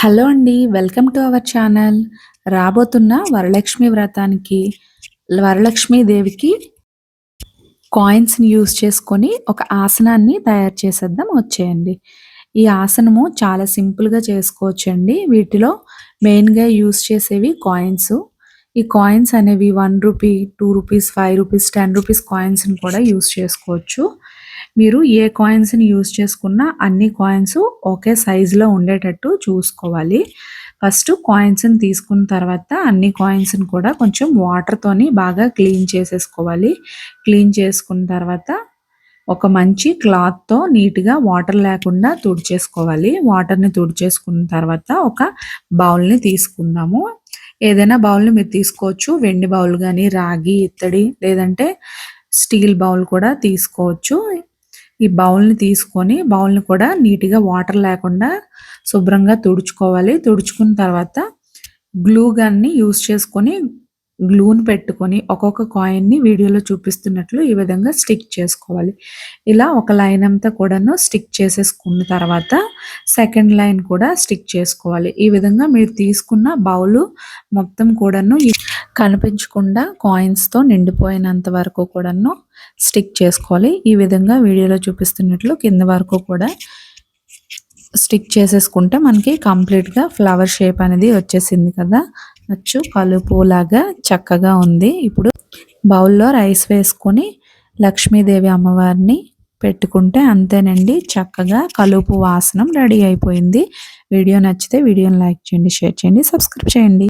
Hello అండి welcome to our channel. రాబోతున్న వరలక్ష్మి వ్రతానికి వరలక్ష్మి దేవికి కాయిన్స్ని యూస్ చేసుకొని ఒక ఆసనాన్ని తయారు చేసేద్దాం. వచ్చేయండి. ఈ ఆసనము చాలా సింపుల్గా చేసుకోవచ్చండి. వీటిలో మెయిన్గా యూస్ చేసేవి కాయిన్స్ ఈ కాయిన్స్ అనేవి one rupee two rupees five rupees ten rupees కాయిన్స్ని కూడా యూస్ చేసుకోవచ్చు. మీరు ఏ కాయిన్స్ని యూజ్ చేసుకున్నా అన్ని కాయిన్స్ ఒకే సైజులో ఉండేటట్టు చూసుకోవాలి. ఫస్ట్ కాయిన్స్ని తీసుకున్న తర్వాత అన్ని కాయిన్స్ని కూడా కొంచెం వాటర్తోని బాగా క్లీన్ చేసేసుకోవాలి. క్లీన్ చేసుకున్న తర్వాత ఒక మంచి క్లాత్తో నీట్గా వాటర్ లేకుండా తుడిచేసుకోవాలి. వాటర్ని తుడిచేసుకున్న తర్వాత ఒక బౌల్ని తీసుకుందాము. ఏదైనా బౌల్ని మీరు తీసుకోవచ్చు. వెండి బౌల్ కానీ రాగి ఇత్తడి లేదంటే స్టీల్ బౌల్ కూడా తీసుకోవచ్చు. ఈ బౌల్ని తీసుకొని బౌల్ని కూడా నీట్గా వాటర్ లేకుండా శుభ్రంగా తుడుచుకోవాలి. తుడుచుకున్న తర్వాత గ్లూ గన్ని యూస్ చేసుకొని గ్లూని పెట్టుకొని ఒక్కొక్క కాయిన్ని వీడియోలో చూపిస్తున్నట్లు ఈ విధంగా స్టిక్ చేసుకోవాలి. ఇలా ఒక లైన్ అంతా కూడాను స్టిక్ చేసేసుకున్న తర్వాత సెకండ్ లైన్ కూడా స్టిక్ చేసుకోవాలి. ఈ విధంగా మీరు తీసుకున్న బౌలు మొత్తం కూడాను కనిపించకుండా కాయిన్స్తో నిండిపోయినంత వరకు కూడాను స్టిక్ చేసుకోవాలి. ఈ విధంగా వీడియోలో చూపిస్తున్నట్లు కింద వరకు కూడా స్టిక్ చేసేసుకుంటే మనకి కంప్లీట్గా ఫ్లవర్ షేప్ అనేది వచ్చేసింది కదా. అచ్చు కలుపు లాగా చక్కగా ఉంది. ఇప్పుడు బౌల్లో రైస్ వేసుకొని లక్ష్మీదేవి అమ్మవారిని పెట్టుకుంటే అంతేనండి. చక్కగా కలుపు వాసనం రెడీ అయిపోయింది. వీడియో నచ్చితే వీడియోని లైక్ చేయండి షేర్ చేయండి సబ్స్క్రైబ్ చేయండి.